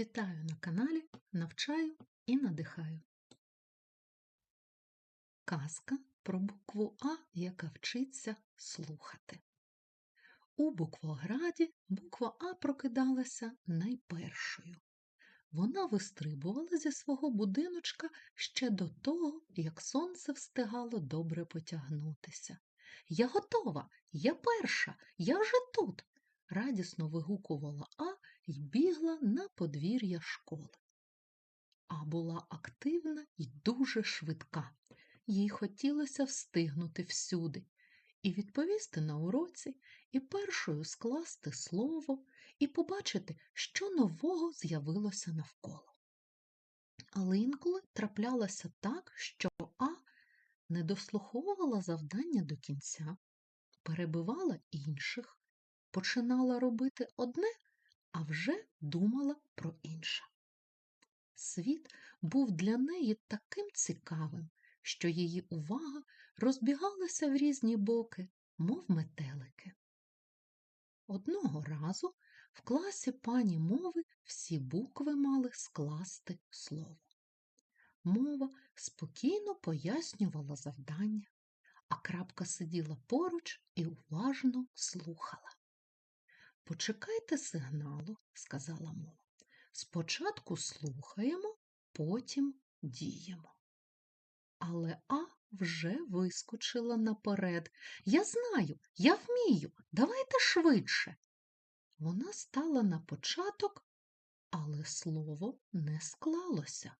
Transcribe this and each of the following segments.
Вітаю на каналі Навчаю і надихаю. Казка про букву А, яка вчиться слухати. У буквограді буква А прокидалася найпершою. Вона вистрибувала зі свого будиночка ще до того, як сонце встигало добре потягнутися. Я готова, я перша, я вже тут. Радісно вигукувала А і бігла на подвір'я школи. А була активна і дуже швидка. Їй хотілося встигнути всюди і відповісти на уроці, і першою скласти слово, і побачити, що нового з'явилося навколо. Але інколи траплялося так, що А не дослуховувала завдання до кінця, перебивала інших, починала робити одне, а вже думала про інше. Світ був для неї таким цікавим, що її увага розбігалася в різні боки, мов метелики. Одного разу в класі пані мови всі букви мали скласти слово. Мова спокійно пояснювала завдання, а крапка сиділа поруч і уважно слухала. Почекайте сигналу, сказала мова. Спочатку слухаємо, потім діємо. Але А вже вискочила наперед. Я знаю, я вмію, давайте швидше. Вона стала на початок, але слово не склалося.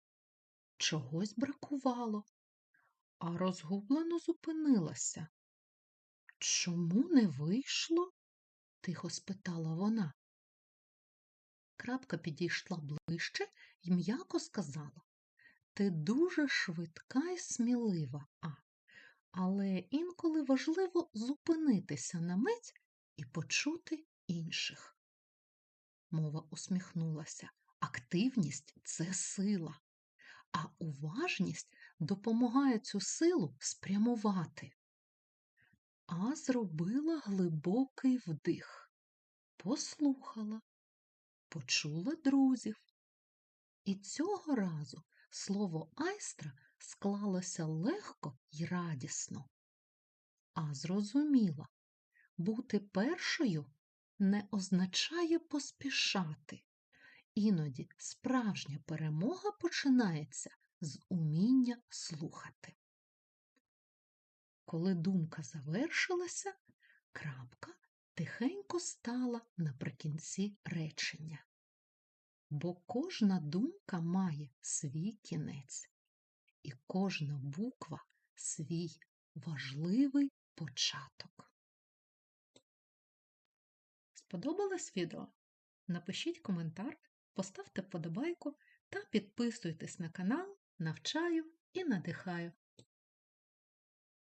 Чогось бракувало, а розгублено зупинилася. Чому не вийшло? Тихо спитала вона. Крапка підійшла ближче і м'яко сказала Ти дуже швидка і смілива, А, але інколи важливо зупинитися на мить і почути інших. Мова усміхнулася. Активність це сила, а уважність допомагає цю силу спрямувати. А зробила глибокий вдих, послухала, почула друзів. І цього разу слово айстра склалося легко й радісно. А зрозуміла, бути першою не означає поспішати. Іноді справжня перемога починається з уміння слухати. Коли думка завершилася, крапка тихенько стала наприкінці речення. Бо кожна думка має свій кінець, і кожна буква свій важливий початок. Сподобалось відео? Напишіть коментар, поставте вподобайку та підписуйтесь на канал Навчаю і надихаю.